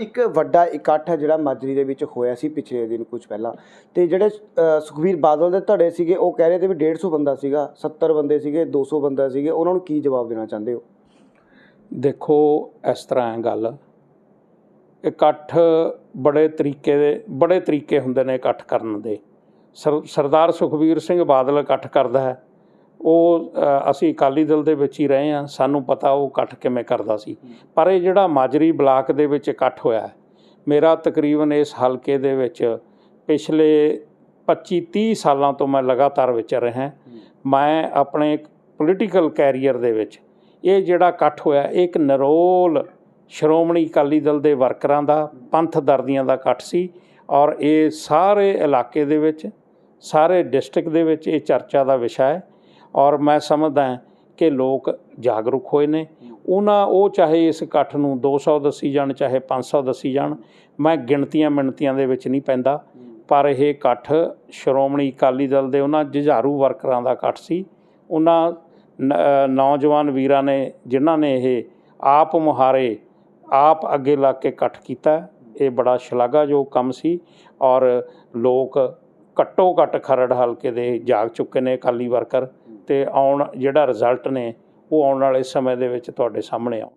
ਇੱਕ ਵੱਡਾ ਇਕੱਠ ਹੈ ਜਿਹੜਾ ਮਾਜਰੀ ਦੇ ਵਿੱਚ ਹੋਇਆ ਸੀ ਪਿਛਲੇ ਦਿਨ ਕੁਝ ਪਹਿਲਾਂ। ਤੇ ਜਿਹੜੇ ਅ, ਸੁਖਬੀਰ ਬਾਦਲ ਦੇ ਧੜੇ ਸੀਗੇ ਉਹ ਕਹਿ ਰਹੇ ਤੇ ਵੀ 150 ਬੰਦਾ ਸੀਗਾ 70 ਬੰਦੇ ਸੀਗੇ 200 ਬੰਦਾ ਸੀਗੇ ਉਹਨਾਂ ਨੂੰ ਕੀ ਜਵਾਬ ਦੇਣਾ ਚਾਹੁੰਦੇ ਹੋ? ਦੇਖੋ ਇਸ ਤਰ੍ਹਾਂ ਹੈ ਗੱਲ। ਇਕੱਠ ਬੜੇ ਤਰੀਕੇ ਦੇ ਬੜੇ ਤਰੀਕੇ ਹੁੰਦੇ ਨੇ ਇਕੱਠ ਕਰਨ ਦੇ। ਸਰ- ਸਰਦਾਰ ਸੁਖਬੀਰ ਸਿੰਘ ਬਾਦਲ ਇਕੱਠ ਕਰਦਾ ਹੈ। ਉਹ ਅਸੀਂ ਅਕਾਲੀ ਦਲ ਦੇ ਵਿੱਚ ਹੀ ਰਹੇ ਹਾਂ। ਸਾਨੂੰ ਪਤਾ ਉਹ ਇਕੱਠ ਕਿਵੇਂ ਕਰਦਾ ਸੀ। ਪਰ ਇਹ ਜਿਹੜਾ ਮਾਜਰੀ ਬਲਾਕ ਦੇ ਵਿੱਚ ਇਕੱਠ ਹੋਇਆ ਮੇਰਾ ਤਕਰੀਬਨ ਇਸ ਹਲਕੇ ਦੇ ਵਿੱਚ ਪਿਛਲੇ 25 30 ਸਾਲਾਂ ਤੋਂ ਮੈਂ ਲਗਾਤਾਰ ਵਿਚਰ ਰਿਹਾ। ਮੈਂ ਆਪਣੇ ਪੋਲੀਟੀਕਲ ਕੈਰੀਅਰ ਦੇ ਵਿੱਚ ਇਹ ਜਿਹੜਾ ਇਕੱਠ ਹੋਇਆ, ਇਹ ਇੱਕ ਨਰੋਲ ਸ਼੍ਰੋਮਣੀ ਅਕਾਲੀ ਦਲ ਦੇ ਵਰਕਰਾਂ ਦਾ, ਪੰਥ ਦਰਦੀਆਂ ਦਾ ਇਕੱਠ ਸੀ ਔਰ ਇਹ ਸਾਰੇ ਇਲਾਕੇ ਦੇ ਵਿੱਚ, ਸਾਰੇ ਡਿਸਟ੍ਰਿਕਟ ਦੇ ਵਿੱਚ ਇਹ ਚਰਚਾ ਦਾ ਵਿਸ਼ਾ ਹੈ। ਔਰ ਮੈਂ ਸਮਝਦਾ ਕਿ ਲੋਕ ਜਾਗਰੂਕ ਹੋਏ ਨੇ। ਉਹਨਾਂ ਉਹ ਚਾਹੇ ਇਸ ਇਕੱਠ ਨੂੰ 200 ਦੱਸੀ ਜਾਣ, ਚਾਹੇ 500 ਦੱਸੀ ਜਾਣ, ਮੈਂ ਗਿਣਤੀਆਂ ਮਿਣਤੀਆਂ ਦੇ ਵਿੱਚ ਨਹੀਂ ਪੈਂਦਾ। ਪਰ ਇਹ ਇਕੱਠ ਸ਼੍ਰੋਮਣੀ ਅਕਾਲੀ ਦਲ ਦੇ ਉਹਨਾਂ ਜੁਝਾਰੂ ਵਰਕਰਾਂ ਦਾ ਇਕੱਠ ਸੀ। ਉਹਨਾਂ ਨ- ਨੌਜਵਾਨ ਵੀਰਾਂ ਨੇ, ਜਿਨ੍ਹਾਂ ਨੇ ਇਹ ਆਪ ਮੁਹਾਰੇ, ਆਪ ਅੱਗੇ ਲੱਗ ਕੇ ਇਕੱਠ ਕੀਤਾ। ਇਹ ਬੜਾ ਸ਼ਲਾਘਾਯੋਗ ਕੰਮ ਸੀ ਔਰ ਲੋਕ ਘੱਟੋ ਘੱਟ ਖਰੜ ਹਲਕੇ ਦੇ ਜਾਗ ਚੁੱਕੇ ਨੇ ਅਕਾਲੀ ਵਰਕਰ। ਤੇ ਆਉਣ ਜਿਹੜਾ ਰਿਜ਼ਲਟ ਨੇ ਉਹ ਆਉਣ ਵਾਲੇ ਸਮੇਂ ਦੇ ਵਿੱਚ ਤੁਹਾਡੇ ਸਾਹਮਣੇ ਆਉਣ।